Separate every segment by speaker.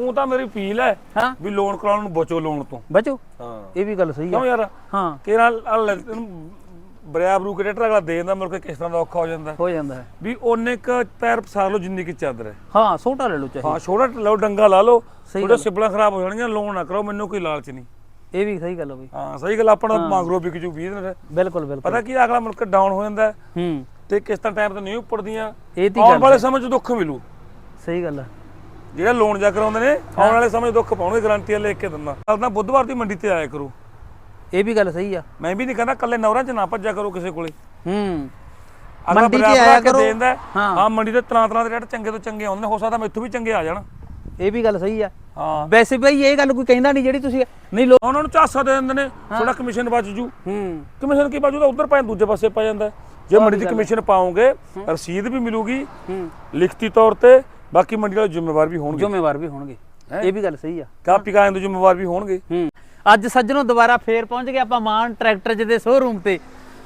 Speaker 1: ਉਹ ਤਾਂ ਮੇਰੀ ਫੀਲ ਹੈ
Speaker 2: ਹਾਂ।
Speaker 1: ਵੀ ਲੋਨ ਕਰਾਉਣ ਨੂੰ ਬਚੋ ਲੋਨ ਤੋਂ।
Speaker 2: ਬਚੋ।
Speaker 1: ਹਾਂ।
Speaker 2: ਇਹ ਵੀ ਗੱਲ ਸਹੀ
Speaker 1: ਕਿਉਂ
Speaker 2: ਆ
Speaker 1: ਯਾਰ?
Speaker 2: ਹਾਂ।
Speaker 1: ਕਿਹੜਾ ਬਰਿਆ ਬਰੂ ਕ੍ਰੈਡਿਟਰ ਅਗਲਾ ਦੇ ਦਿੰਦਾ ਮੁੜ ਕੇ ਕਿਸ ਤਰ੍ਹਾਂ ਦਾ ਔਖਾ ਹੋ ਜਾਂਦਾ।
Speaker 2: ਹੋ ਜਾਂਦਾ ਹੈ।
Speaker 1: ਵੀ ਉਹਨੇ ਕ ਪੈਰ ਪਸਾਰ ਲਓ ਜਿੰਨੀ ਕੀ ਚਾਦਰ ਹੈ।
Speaker 2: ਹਾਂ ਛੋਟਾ ਲੈ ਲਓ ਚਾਹੇ।
Speaker 1: ਹਾਂ ਛੋਟਾ ਲਓ ਡੰਗਾ ਲਾ ਲਓ। ਥੋੜੇ ਸਿਬਲਾਂ ਖਰਾਬ ਹੋ ਜਾਣਗੀਆਂ ਲੋਨ ਨਾ ਕਰੋ ਮੈਨੂੰ ਕੋਈ ਲਾਲਚ ਨਹੀਂ।
Speaker 2: ਇਹ ਵੀ ਸਹੀ ਗੱਲ ਆ ਬਈ।
Speaker 1: ਹਾਂ ਸਹੀ ਗੱਲ ਆਪਣਾ ਮੰਗਰੋ ਵਿਕ ਜੂ 20 ਦਿਨ।
Speaker 2: ਬਿਲਕੁਲ ਬਿਲਕੁਲ।
Speaker 1: ਪਤਾ ਕੀ ਅਗਲਾ ਮੁਲਕ ਡਾਊਨ ਹੋ ਜਾਂਦਾ। ਹੈ।
Speaker 2: ਹੂੰ
Speaker 1: ਤੇ ਕਿਸ਼ਤਾਂ ਟਾਈਮ ਤੇ ਨਹੀਂ ਉੱਪੜਦੀਆਂ।
Speaker 2: ਇਹ ਤੀ
Speaker 1: ਆਉਣ ਵਾਲੇ ਸਮੇਂ 'ਚ ਦੁੱਖ ਮਿਲੂ।
Speaker 2: ਸਹੀ ਗੱਲ ਆ
Speaker 1: ਜਿਹੜਾ ਲੋਨ ਜਾ ਕਰਾਉਂਦੇ ਨੇ ਆਉਣ ਵਾਲੇ ਸਮੇਂ ਦੁੱਖ ਪਾਉਣਗੇ ਗਾਰੰਟੀਆਂ ਲਿਖ ਕੇ ਦਿੰਦਾ। ਤਾਂ ਬੁੱਧਵਾਰ ਦੀ ਮੰਡੀ ਤੇ ਆਇਆ ਕਰੋ।
Speaker 2: ਇਹ ਵੀ ਗੱਲ ਸਹੀ ਆ।
Speaker 1: ਮੈਂ ਵੀ ਨਹੀਂ ਕਹਿੰਦਾ ਕੱਲੇ ਨੌਰਾਂ 'ਚ ਨਾ ਭੱਜਿਆ ਕਰੋ ਕਿਸੇ ਕੋਲੇ।
Speaker 2: ਹੂੰ। ਮੰਡੀ
Speaker 1: ਬਰਾਬਰ
Speaker 2: ਆਇਆ ਕਰੋ।
Speaker 1: ਹੈ। ਮੰਡੀ ਤੇ ਤਰਾਂ ਤਰਾਂ ਦੇ ਰੇਟ ਚੰਗੇ ਤੋਂ ਚੰਗੇ ਆਉਂਦੇ ਨੇ ਹੋ ਸਕਦਾ ਮੈਥੋਂ ਵੀ ਚੰਗੇ ਆ ਜਾਣ।
Speaker 2: ਇਹ ਵੀ ਗੱਲ ਸਹੀ ਆ।
Speaker 1: ਹਾਂ।
Speaker 2: ਵੈਸੇ ਬਈ ਇਹ ਗੱਲ ਕੋਈ ਕਹਿੰਦਾ ਨਹੀਂ ਜਿਹੜੀ ਤੁਸੀਂ ਨਹੀਂ ਲੋ
Speaker 1: ਉਹਨਾਂ ਨੂੰ ਝਾਸਾ ਦੇ ਦਿੰਦੇ ਨੇ ਥੋੜਾ ਕਮਿਸ਼ਨ ਬਚ ਜੂ।
Speaker 2: ਹੂੰ।
Speaker 1: ਕਮਿਸ਼ਨ ਕੀ ਬਾਜੂ ਤਾਂ ਉਧਰ ਪੈ ਦੂਜੇ ਪਾਸੇ ਪੈ ਜਾਂਦਾ। ਜੇ ਮੰਡੀ ਦੀ ਕਮਿਸ਼ਨ ਪਾਓਗੇ ਰਸੀਦ ਵੀ ਮਿਲੂਗੀ। ਲਿਖਤੀ ਤੌਰ ਤੇ ਬਾਕੀ ਮੰਡੀ ਵਾਲੇ ਜ਼ਿੰਮੇਵਾਰ ਵੀ ਹੋਣਗੇ।
Speaker 2: ਜ਼ਿੰਮੇਵਾਰ ਵੀ ਹੋਣਗੇ। ਇਹ ਵੀ ਗੱਲ ਸਹੀ ਆ।
Speaker 1: ਕਾਪੀ ਕਾਇਨ ਦੇ ਜ਼ਿੰਮੇਵਾਰ ਵੀ ਹੋਣਗੇ।
Speaker 2: ਹੂੰ। ਅੱਜ ਸੱਜਣੋ ਦੁਬਾਰਾ ਫੇਰ ਪਹੁੰਚ ਗਏ ਆਪਾਂ ਮਾਨ ਟਰੈਕਟਰ ਜਿਹਦੇ ਸ਼ੋਰੂਮ ਤੇ।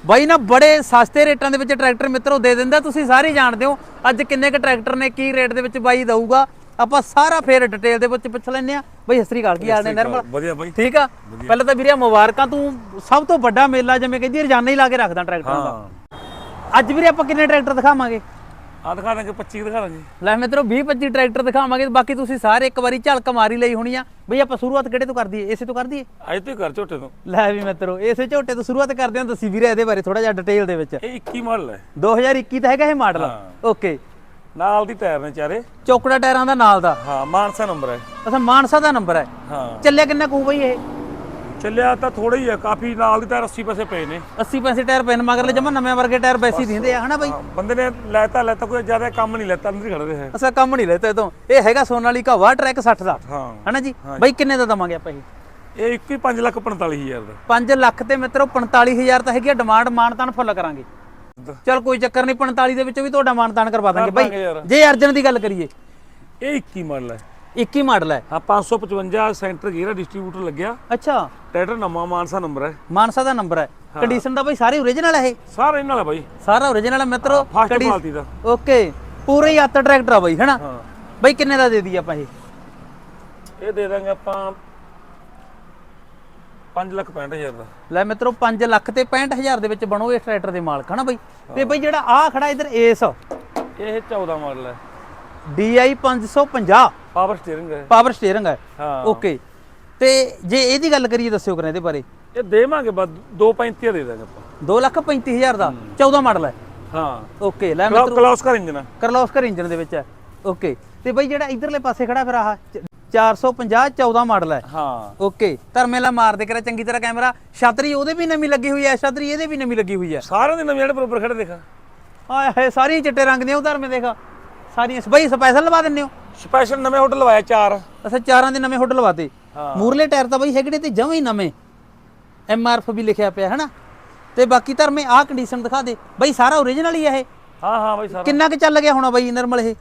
Speaker 2: ਬਾਈ ਨਾ ਬੜੇ ਸਸਤੇ ਰੇਟਾਂ ਦੇ ਵਿੱਚ ਟਰੈਕਟਰ ਮਿੱਤਰੋ ਦੇ ਦਿੰਦਾ ਤੁਸੀਂ ਸਾਰੇ ਜਾਣਦੇ ਹੋ। ਅੱਜ ਕਿੰਨੇ ਕ ਟਰੈਕਟਰ ਨੇ ਕੀ ਰੇਟ ਦੇ ਵਿੱਚ ਬਾਈ ਦਊਗਾ। ਆਪਾਂ ਸਾਰਾ ਫੇਰ ਡਿਟੇਲ ਦੇ ਵਿੱਚ ਪੁੱਛ ਲੈਂਦੇ ਆ ਬਾਈ ਸਤਿ ਸ੍ਰੀ ਅਕਾਲ ਕੀ ਹਾਲ ਨੇ ਨਿਰਮਲ?
Speaker 1: ਵਧੀਆ ਬਾਈ।
Speaker 2: ਠੀਕ ਆ? ਪਹਿਲਾਂ ਤਾਂ ਵੀਰੇ ਮੁਬਾਰਕਾਂ ਤੂੰ ਸਭ ਤੋਂ ਵੱਡਾ ਮੇਲਾ ਜਿਵੇਂ ਕਹਿੰਦੀ ਰੋਜ਼ਾਨਾ ਹੀ ਲਾ ਕੇ ਰੱਖਦਾ ਟਰੈਕਟਰਾਂ ਦਾ। ਅੱਜ ਵੀਰੇ ਆਪਾਂ ਕਿੰਨੇ ਟਰੈਕਟਰ ਦਿਖਾਵਾਂਗੇ?
Speaker 1: ਆ ਦਿਖਾ ਦਾਂਗੇ 25 ਦਿਖਾ ਦਾਂਗੇ।
Speaker 2: ਲੈ ਮਿੱਤਰੋ 20 25 ਟਰੈਕਟਰ ਦਿਖਾਵਾਂਗੇ ਬਾਕੀ ਤੁਸੀਂ ਸਾਰੇ ਇੱਕ ਵਾਰੀ ਝਲਕ ਮਾਰੀ ਲਈ ਹੋਣੀ ਆ। ਬਈ ਆਪਾਂ ਸ਼ੁਰੂਆਤ ਕਿਹੜੇ ਤੋਂ ਕਰ ਦਈਏ ਇਸੇ ਤੋਂ ਕਰ ਦਈਏ
Speaker 1: ਅੱਜ ਤੋਂ ਹੀ ਕਰ ਝੋਟੇ ਤੋਂ।
Speaker 2: ਲੈ ਵੀ ਮਿੱਤਰੋ ਇਸੇ ਝੋਟੇ ਤੋਂ ਸ਼ੁਰੂਆਤ ਕਰਦੇ ਹਾਂ ਦੱਸੀ ਵੀਰੇ ਇਹਦੇ ਬਾਰੇ ਥੋੜਾ ਜਿਹਾ ਡਿਟੇਲ ਦੇ ਵਿੱਚ।
Speaker 1: ਇਹ 21 ਮਾਡਲ ਹੈ
Speaker 2: 2021 ਦਾ ਹੈਗਾ ਇਹ ਮਾਡਲ। ਓਕੇ
Speaker 1: ਨਾਲ ਦੀ ਟਾਇਰ ਨੇ ਚਾਰੇ।
Speaker 2: ਚੌਕੜਾ ਟਾਇਰਾਂ ਦਾ ਨਾਲ ਦਾ।
Speaker 1: ਹਾਂ ਮਾਨਸਾ ਨੰਬਰ ਹੈ
Speaker 2: ਅਸਾਂ ਮਾਨਸਾ ਦਾ ਨੰਬਰ ਹੈ
Speaker 1: ਹਾਂ।
Speaker 2: ਚੱਲਿਆ ਕਿੰਨਾ ਕੂ ਬਈ ਇਹ?
Speaker 1: ਚੱਲਿਆ ਤਾਂ ਥੋੜਾ ਹੀ ਹੈ ਕਾਫੀ ਨਾਲ ਦੀ ਟਾਇਰ 80 ਪੈਸੇ ਪਏ ਨੇ।
Speaker 2: 80 ਪੈਸੇ ਟਾਇਰ ਪੈਨ ਮਗਰਲੇ ਜਮਾ ਨਵੇਂ ਵਰਗੇ ਟਾਇਰ ਵੈਸੀ ਦਿੰਦੇ ਆ ਹਨਾ ਬਈ?
Speaker 1: ਹਾਂ, ਬੰਦੇ ਨੇ ਲੈਤਾ ਲੈਤਾ ਕੋਈ ਜ਼ਿਆਦਾ ਕੰਮ ਨਹੀਂ ਲੈਤਾ ਅੰਦਰ ਹੀ ਖੜਦੇ ਹੈ
Speaker 2: ਅਸਾਂ ਕੰਮ ਨਹੀਂ ਲੈਤੇ ਤੋਂ। ਇਹ ਹੈਗਾ ਸੋਨਾਲੀਕਾ ਵਾ ਟਰੈਕ 60 ਦਾ।
Speaker 1: ਹਾਂ।
Speaker 2: ਹਨਾ ਜੀ? ਬਈ ਕਿੰਨੇ ਦਾ ਦਵਾਂਗੇ ਆਪਾਂ ਇਹ?
Speaker 1: ਇਹ 21 5 ਲੱਖ 45 ਹਜ਼ਾਰ ਦਾ।
Speaker 2: 5 ਲੱਖ ਤੇ ਮਿੱਤਰੋ 45000 ਤਾਂ ਹੈਗੀ ਆ ਡਿਮਾਂਡ ਮਾਨਤਾਨ ਫੁੱਲ ਕਰਾਂਗੇ। ਚਲ ਕੋਈ ਚੱਕਰ ਨਹੀਂ 45 ਦੇ ਵਿੱਚੋਂ ਵੀ ਤੁਹਾਡਾ ਮਾਨਤਾਨ ਕਰਵਾ ਦਾਂਗੇ। ਬਈ। ਜੇ ਅਰਜਨ ਦੀ ਗੱਲ ਕਰੀਏ।
Speaker 1: ਇਹ 21 ਮਾਡਲ ਹੈ
Speaker 2: 21 ਮਾਡਲ ਹੈ।
Speaker 1: ਹਾਂ 555 ਸੈਂਟਰ ਗੇਅਰ ਡਿਸਟ੍ਰੀਬਿਊਟਰ ਲੱਗਿਆ।
Speaker 2: ਅੱਛਾ।
Speaker 1: ਟਰੈਕਟਰ ਨਵਾਂ ਮਾਨਸਾ ਨੰਬਰ ਹੈ।
Speaker 2: ਮਾਨਸਾ ਦਾ ਨੰਬਰ ਹੈ। ਕੰਡੀਸ਼ਨ ਦਾ ਬਈ ਸਾਰੇ ਓਰੀਜਨਲ ਹੈ ਇਹ।
Speaker 1: ਸਾਰਾ ਇਹਨਾਂ ਵਾਲਾ ਬਾਈ।
Speaker 2: ਸਾਰਾ ਓਰੀਜਨਲ ਹੈ ਮਿੱਤਰੋ
Speaker 1: ਫਸਟ ਕੁਆਲਿਟੀ ਦਾ।
Speaker 2: ਓਕੇ ਪੂਰੇ ਹੀ ਆਤਾ ਟਰੈਕਟਰ ਆ ਬਈ ਹੈਨਾ? ਬਈ ਕਿੰਨੇ ਦਾ ਦੇ ਦਈਏ ਆਪਾਂ ਇਹ?
Speaker 1: ਇਹ ਦੇ ਦਾਂਗੇ ਆਪਾਂ 5 ਲੱਖ 65 ਹਜ਼ਾਰ ਦਾ।
Speaker 2: ਲੈ ਮਿੱਤਰੋ 5 ਲੱਖ ਤੇ 65000 ਦੇ ਵਿੱਚ ਬਣੋ ਇਸ ਟਰੈਕਟਰ ਦੇ ਮਾਲਕ ਹਨਾ ਬਈ? ਤੇ ਬਈ ਜਿਹੜਾ ਆ ਖੜਾ ਇਧਰ ਏਸ
Speaker 1: ਇਹ 14 ਮਾਡਲ ਹੈ।
Speaker 2: DI 550
Speaker 1: ਪਾਵਰ ਸਟੀਅਰਿੰਗ ਹੈ।
Speaker 2: ਪਾਵਰ ਸਟੀਅਰਿੰਗ ਹੈ।
Speaker 1: ਹਾਂ।
Speaker 2: ਓਕੇ। ਤੇ ਜੇ ਇਹਦੀ ਗੱਲ ਕਰੀਏ ਦੱਸਿਓ ਕਰਾਂ ਇਹਦੇ ਬਾਰੇ।
Speaker 1: ਇਹ ਦੇਵਾਂਗੇ ਬਸ 235 ਦੇ ਦਾਂਗੇ ਆਪਾਂ।
Speaker 2: 2 ਲੱਖ 35000 ਦਾ 14 ਮਾਡਲ ਹੈ।
Speaker 1: ਹਾਂ।
Speaker 2: ਓਕੇ ਲੈ ਮਿੱਤਰੋ।
Speaker 1: ਕਲੌਸਕਰ ਇੰਜਨ ਹੈ।
Speaker 2: ਕਰਲੋਸਕਰ ਇੰਜਨ ਦੇ ਵਿੱਚ ਹੈ। ਓਕੇ। ਤੇ ਬਈ ਜਿਹੜਾ ਇਧਰਲੇ ਪਾਸੇ ਖੜਾ ਫਿਰ ਆਹ 450 14 ਮਾਡਲ ਹੈ।
Speaker 1: ਹਾਂ।
Speaker 2: ਓਕੇ। ਧਰਮੇਲਾ ਮਾਰ ਦੇ ਕਰਾ ਚੰਗੀ ਤਰ੍ਹਾਂ ਕੈਮਰਾ। ਛਤਰੀ ਉਹਦੇ ਵੀ ਨਵੀਂ ਲੱਗੀ ਹੋਈ ਹੈ ਛਤਰੀ ਇਹਦੇ ਵੀ ਨਵੀਂ ਲੱਗੀ ਹੋਈ ਹੈ।
Speaker 1: ਸਾਰਿਆਂ ਦੇ ਨਵੇਂ ਜਿਹੜੇ ਬਰੋਬਰ ਖੜੇ ਦੇਖਾ।
Speaker 2: ਆਏ ਹੈ ਸਾਰੀਆਂ ਚਿੱਟੇ ਰੰਗ ਦੀਆਂ ਉਹ ਧਰਮੇ ਦੇਖ। ਸਾਰੀਆਂ ਬਈ ਸਪੈਸ਼ਲ ਲਵਾ ਦਿੰਨੇ ਹੋ।
Speaker 1: ਸਪੈਸ਼ਲ ਨਵੇਂ ਹੋਟਲ ਲਵਾਇਆ ਚਾਰ।
Speaker 2: ਅੱਛਾ ਚਾਰਾਂ ਦੇ ਨਵੇਂ ਹੁੱਡ ਲਵਾਤੇ।
Speaker 1: ਹਾਂ।
Speaker 2: ਮੂਰਲੇ ਟਾਇਰ ਤਾਂ ਬਈ ਹੈਗੇ ਤੇ ਜਮਾਂ ਹੀ ਨਵੇਂ। ਐਮ ਆਰ ਐਫ ਵੀ ਲਿਖਿਆ ਪਿਆ ਹੈ ਨਾ ਤੇ ਬਾਕੀ ਧਰਮੇ ਆਹ ਕੰਡੀਸ਼ਨ ਦਿਖਾ ਦੇ। ਬਈ ਸਾਰਾ ਓਰੀਜਨਲ ਹੀ ਹੈ ਇਹ।
Speaker 1: ਹਾਂ ਹਾਂ ਬਾਈ ਸਾਰਾ।
Speaker 2: ਕਿੰਨਾ ਕੁ ਚੱਲ ਗਿਆ ਹੋਣਾ ਬਈ ਨਰਮਲ ਇਹ?